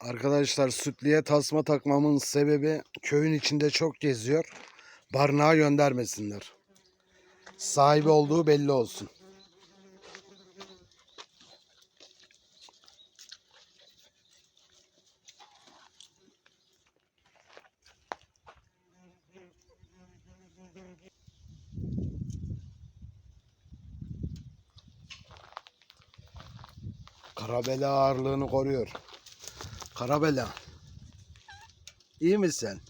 Arkadaşlar sütlüye tasma takmamın sebebi köyün içinde çok geziyor. Barınağa göndermesinler. Sahibi olduğu belli olsun. Karabela ağırlığını koruyor. Karabela. İyi misin?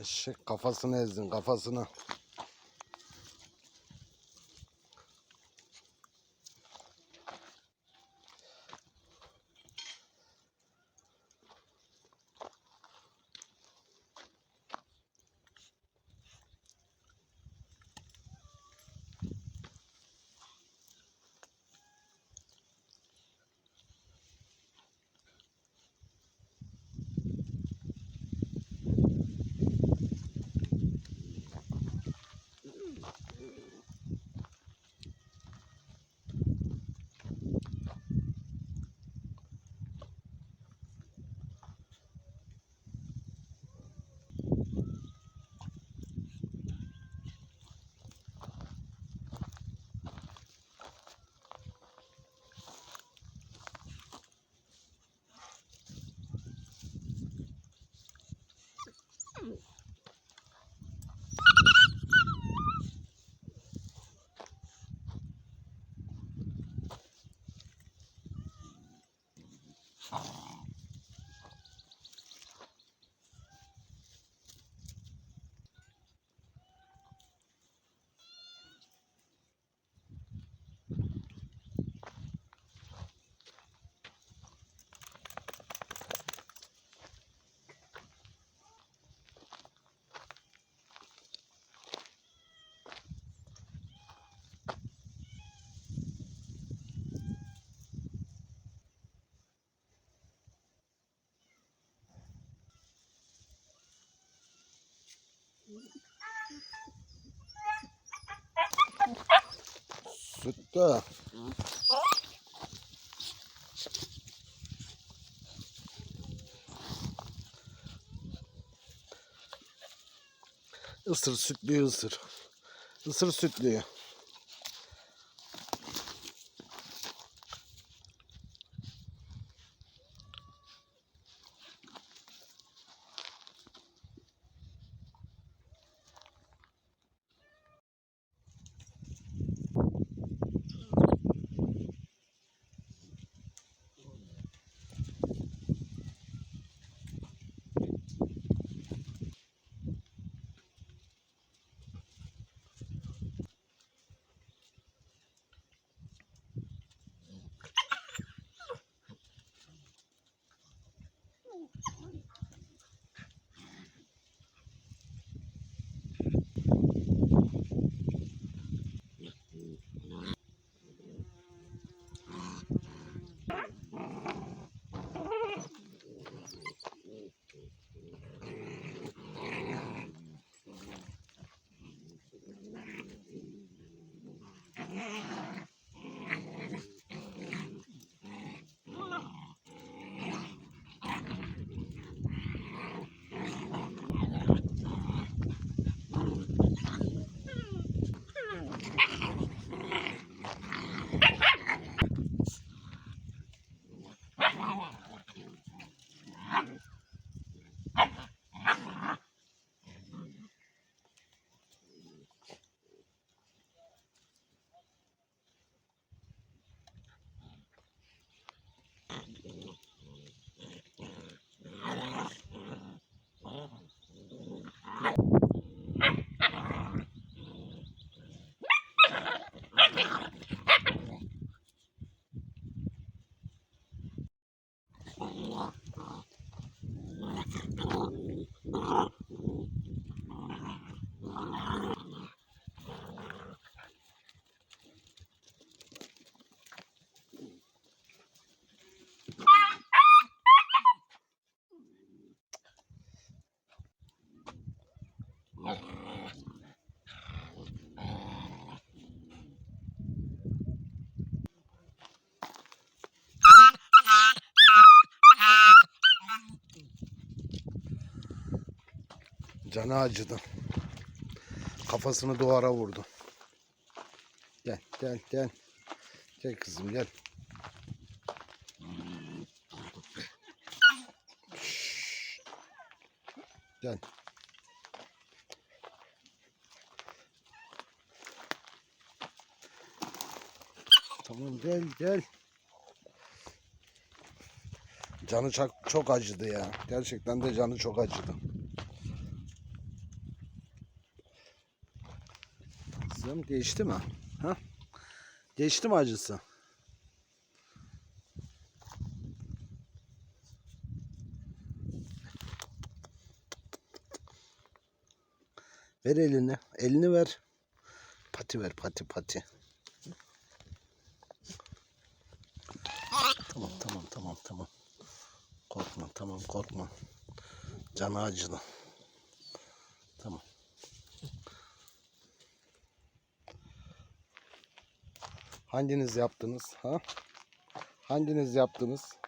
Eşek kafasını ezdin kafasını. Süt de. Isır sütlüyü ısır. Isır sütlüyü. Canı acıdı. Kafasını duvara vurdu. Gel gel gel. Gel kızım gel. Gel. Tamam gel gel. Canı çok, çok acıdı ya. Gerçekten de canı çok acıdı. Kızım geçti mi? Ha? Geçti mi acısı? Ver elini. Elini ver. Pati ver pati pati. Tamam tamam tamam tamam. Korkma tamam korkma. Canı acıdı. Tamam. Hanginiz yaptınız ha? Hanginiz yaptınız?